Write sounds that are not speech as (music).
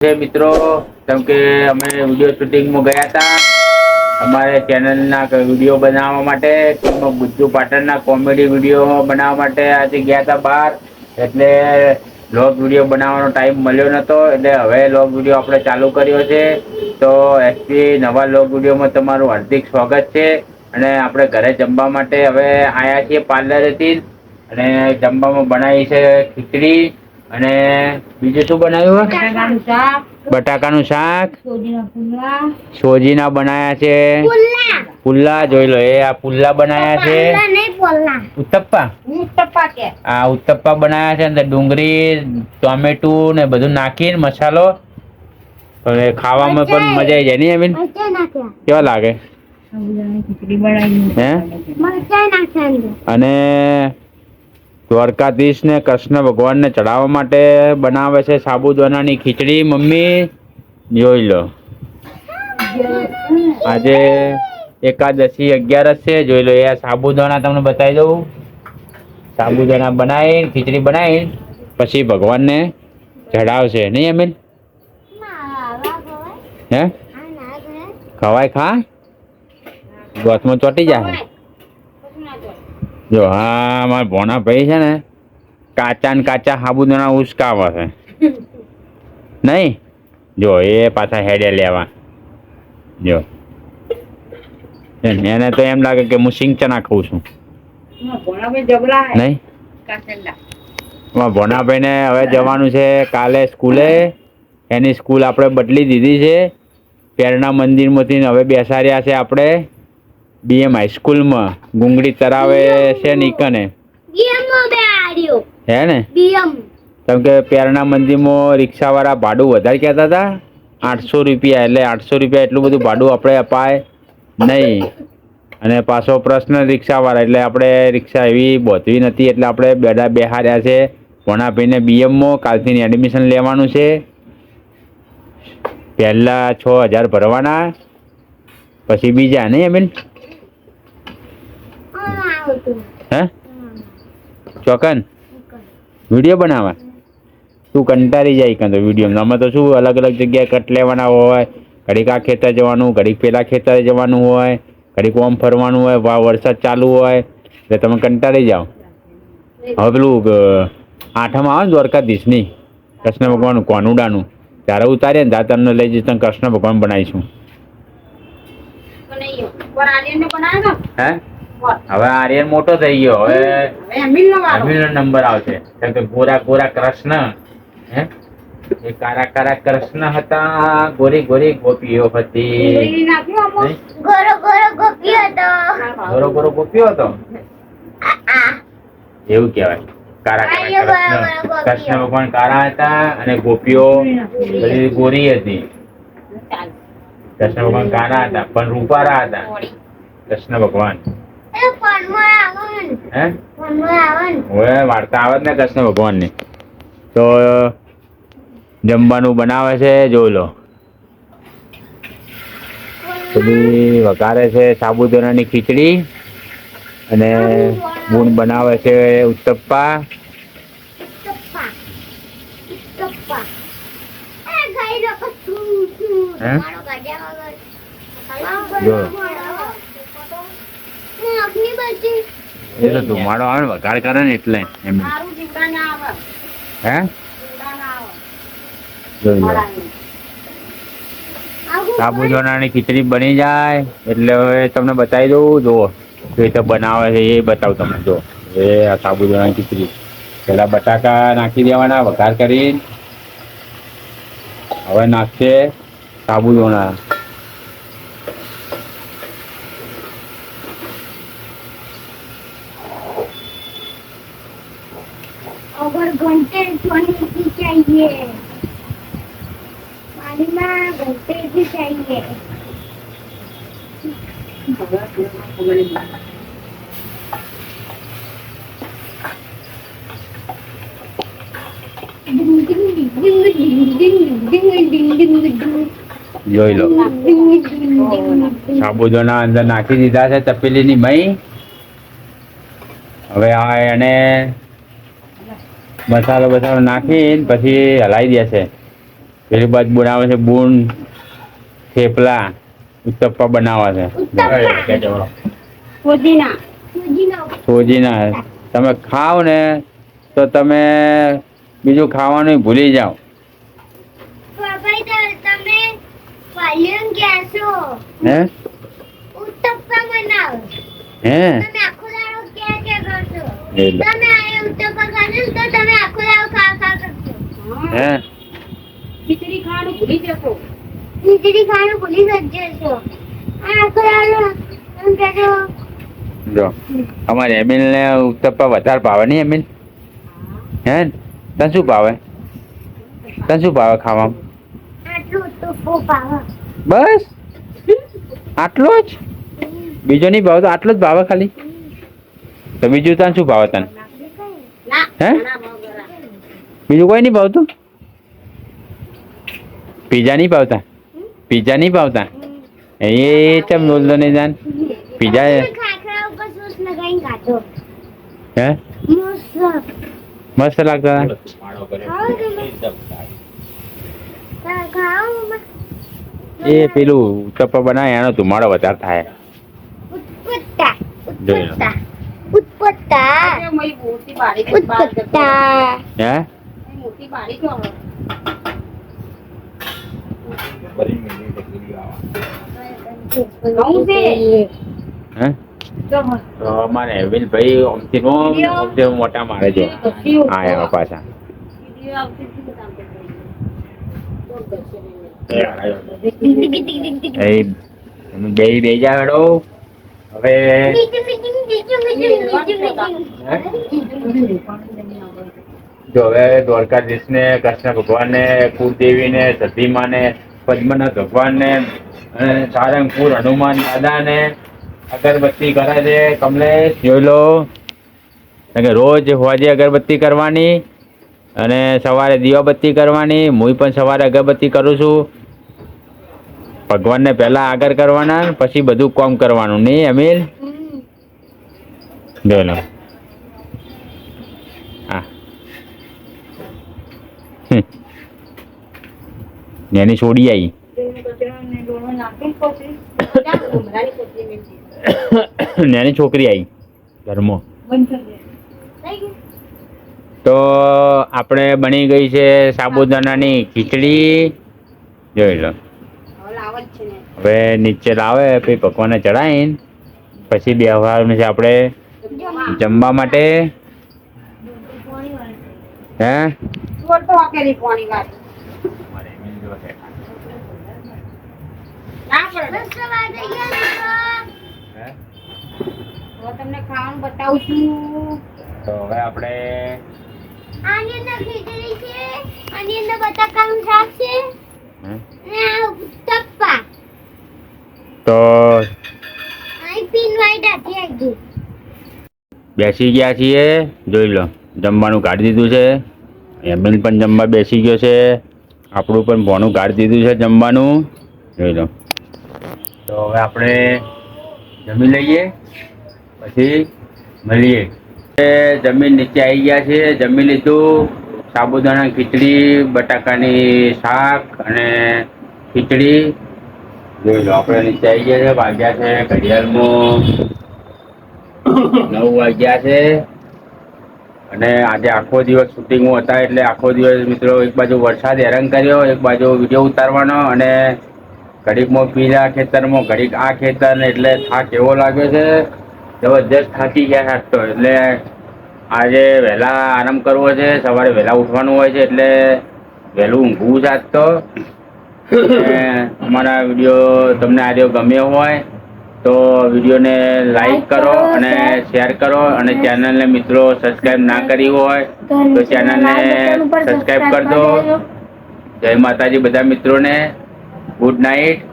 મિત્રો, કેમ કે અમે વીડિયો શૂટિંગમાં ગયા હતા, અમારે ચેનલના વીડિયો બનાવવા માટે ગુજ્જુ પાટણના કોમેડી વીડિયો બનાવવા માટે આજે ગયા હતા બહાર. એટલે લોગ વીડિયો બનાવવાનો ટાઈમ મળ્યો નહોતો એટલે હવે લોગ વીડિયો આપણે ચાલુ કર્યો છે. તો એસપી નવા લોગ વિડીયોમાં તમારું હાર્દિક સ્વાગત છે. અને આપણે ઘરે જમવા માટે હવે આવ્યા છીએ પાર્લરેથી અને જમવામાં બનાવી છે ખીચડી. અને બીજું શું બનાવ્યું? બટાકાનું શાક. બટાકાનું શાક. સોજીના બનાયા છે. પુલ્લા. પુલ્લા જોઈ લો એ આ પુલ્લા બનાયા છે. નહીં ઉત્તપ્પા? કે આ ઉત્તપ્પા બનાયા છે અંદર ડુંગળી ટોમેટું ને બધું નાખીને મસાલો. હવે ખાવામાં પણ મજા આવી જાય નહીં અમીન કેવા લાગે? હે? અને દ્વારકાધીશ ને કૃષ્ણ ભગવાનને ચડાવવા માટે બનાવે છે સાબુદાનાની ખીચડી. મમ્મી, જોઈ લો. આજે એકાદશી અગિયારસ છે. જોઈ લો, એ સાબુદાણા તમને બતાવી દઉં. સાબુદાણા બનાવી ખીચડી બનાવી પછી ભગવાનને ચડાવશે નહીં અમીન હે? ખવાય ખા? ગોથમાં ચોટી જાય જો હા મારા ભોણા ભાઈ છે ને કાચા ને કાચા સાબુદાણા ઉસકાવા છે. (laughs) નહીં? જો એ પાછા હેડે લેવા. જો. એને તો એમ લાગે કે હું સિંગ ચના ખાઉં છું. નહીં? ભોણાભાઈ ને હવે જવાનું છે કાલે સ્કૂલે. એની સ્કૂલ આપણે બદલી દીધી છે. પેરના મંદિરમાંથી હવે બેસાડ્યા છે આપણે. બીએમ હાઈસ્કૂલમાં ગુંગળી તરાવે છે નીકને હે ને? બીએમ કેમ કે પેરના મંદિરમાં રિક્ષાવાળા ભાડું વધારે કહેતા હતા. આઠસો રૂપિયા એટલે આઠસો રૂપિયા એટલું બધું ભાડું આપણે અપાય નહીં. અને પાછો પ્રશ્ન રિક્ષાવાળા એટલે આપણે રિક્ષા એવી બોધવી નથી એટલે આપણે બેડા બેહાર્યા છે. ભણા ભાઈને બીએમમાં કાલથી એડમિશન લેવાનું છે. પહેલાં છ હજાર ભરવાના. પછી બીજા નહીં બેન હે? ચોકન? વીડિયો બનાવવા? તું કંટાળી જાય કાં તો વીડિયો અમે તો શું અલગ અલગ જગ્યાએ કટ લેવાના હોય. ઘડીક આ ખેતર જવાનું ઘડીક પેલા ખેતરે જવાનું હોય. ઘડીક ઓમ ફરવાનું હોય વા વરસાદ ચાલુ હોય. એટલે તમે કંટાળી જાઓ. હવે પેલું આઠમ આવે ને દ્વારકાધીશની કૃષ્ણ ભગવાનનું કોનુડાનું ત્યારે ઉતારીએ ને ત્યારે તમને લઈ જઈશ તમે કૃષ્ણ ભગવાન બનાવીશું. હે? હવે આર્યન મોટો થઈ ગયો. હવે અમીરનો નંબર આવશે. કેમ કે ગોરા ગોરા કૃષ્ણ હે? એ કારા કારા કૃષ્ણ હતા ગોરી ગોરી ગોપીઓ હતી. ગોરો ગોરો ગોપીઓ હતો. ગોરો ગોરો ગોપીઓ હતો? એવું કહેવાય. કારા કારા કૃષ્ણ. ભગવાન કારા હતા અને ગોપીઓ બધી ગોરી હતી. કૃષ્ણ ભગવાન કારા હતા પણ રૂપારા હતા. કૃષ્ણ ભગવાન. હે? વાર્તા આવત ને કૃષ્ણ ભગવાનની. તો જમવાનું બનાવે છે જોઈ લો. પછી વઘારે છે સાબુદાણાની ખીચડી અને ગુણ બનાવે છે ઉત્તપ્પા. જો. એ તો ધુમાડો આવે ને વઘાર કરે ને એટલે એમ હે? જોઈ લો. સાબુદાણાની ખીચડી બની જાય એટલે હવે તમને બતાવી દઉં જુઓ. જે રીતે બનાવે છે એ બતાવું તમને જો એ આ સાબુદાણાની ખીચડી. પેલા બટાકા નાખી દેવાના વઘાર કરી હવે નાખશે સાબુદાણા. और घंटे सोने की चाहिए मालिमा घंटे की चाहिए જોઈ લો. સાબુદાના અંદર નાખી દીધા છે, તપેલીની મય હવે આ એને મસાલો બસાલો નાખીને પછી હલાવી દેશે પેલી બાજુ બનાવે છે બૂન થેપલા ઉત્તપ્પા બનાવે છે. સોજીના તમે ખાઓ ને તો તમે બીજું ખાવાનું ભૂલી જાઓ. હે? હે? તમે આખો દાડો કે કે કરશો તમે આ ઉત્તપ્પા ખાશો તો તમે આખો દાડો ખા ખા કરશો હે? ખીચડી ખાવાનું ભૂલી જશો. ખીચડી ખાવાનું ભૂલી જશો. આ આખો દાડો એમ કહેશો જો અમારે એમિલ ને ઉત્તપ્પા વધારે ભાવે નહીં એમિલ? હે? તને શું ભાવે? તને શું ભાવે ખાવામાં? બસ? આટલો જ? બીજો નહીં ભાવ તો આટલો જ ભાવે ખાલી. તો બીજું તને શું ભાવે તને? ના. હે? બીજું કોઈ નહીં ભાવતું? પીઝા નહીં પાવતા? પીઝા નહીં પાવતા? એ ચમ બોલતો નહીં જાન. પીઝા એ- ખાખરા ઉપર સોસ લગાવીને ખાધો હે? મસ્ત મસ્ત લાગતા. એ પેલું ચપ્પા બનાવે એનો ધુમાડો વધારે થાય. ઉત્પત્તા. હે? મોટી બારી છે હવે. ઘઉં છે. હે જો હવે. તો અમારે એવિલભાઈ ઓમથી નો ઓમથી મોટા મારે છે. હા એવા પાછા. બે બે જા હવે જો હવે દ્વારકાધીશ ને કૃષ્ણ ભગવાન ને કુળદેવી ને સતીમા ને પદ્મનાથ ભગવાન ને અને સારંગપુર હનુમાન દાદાને અગરબત્તી કરે છે. કમલેશ, જોઈ લો. કે રોજ હોજે અગરબત્તી કરવાની અને સવારે દીવાબત્તી કરવાની. હું પણ સવારે અગરબત્તી કરું છું. ભગવાનને પહેલાં આગળ કરવાના પછી બધું કામ કરવાનું. નહીં, અમીર? જોઈ લો. એની છોડી આવી. નાની છોકરી આવી ઘરમાં તો આપણે બની ગઈ છે સાબુદાણાની ખીચડી જોઈ લો હવે ને. નીચે લાવે, પછી પકવાને ચડાવીને પછી બેહવાનું છે આપણે જમવા માટે હે ગયા હવે તમને ખાવાનું બતાવું છું. તો હવે આપણે આની અંદર ખીચડી છે આની અંદર બટાકાનું શાક છે તો અહીં પિન વાઈટ આવી ગયું બેસી ગયા છીએ જોઈ લો જમવાનું કાઢી દીધું છે. એમિલ પણ જમવા બેસી ગયો છે. આપણું પણ ભોનું ગાઢ દીધું છે જમવાનું. જોઈ લો. તો હવે આપણે જમી લઈએ, પછી મળીએ. જમીન નીચે આવી ગયા છે, જમી લીધું. સાબુદાણા, ખીચડી, બટાકાની શાક અને ખીચડી. જોઈ લો, આપણે નીચે આવી ગયા છે, વાગ્યા છે, ઘડિયાળમાં નવ વાગ્યા છે. અને આજે આખો દિવસ શૂટિંગો હતા એટલે આખો દિવસ મિત્રો એક બાજુ વરસાદ હેરાન કર્યો, એક બાજુ વીડિયો ઉતારવાનો અને ઘડીકમાં પીલા ખેતરમાં ઘડીક આ ખેતર એટલે થાક એવો લાગ્યો છે, જબરજસ્ત થાકી ગયા થાક તો. એટલે આજે વહેલા આરામ કરવો છે, સવારે વહેલા ઉઠવાનું હોય છે એટલે વહેલું ઊંઘવું આજ તો. અમારા વીડિયો તમને આજે ગમ્યો હોય તો વિડીયોને લાઈક કરો અને શેર કરો. અને ચેનલને મિત્રો સબસ્ક્રાઈબ ના કરી હોય તો ચેનલને સબસ્ક્રાઈબ દો જય માતાજી બધા મિત્રોને. Good night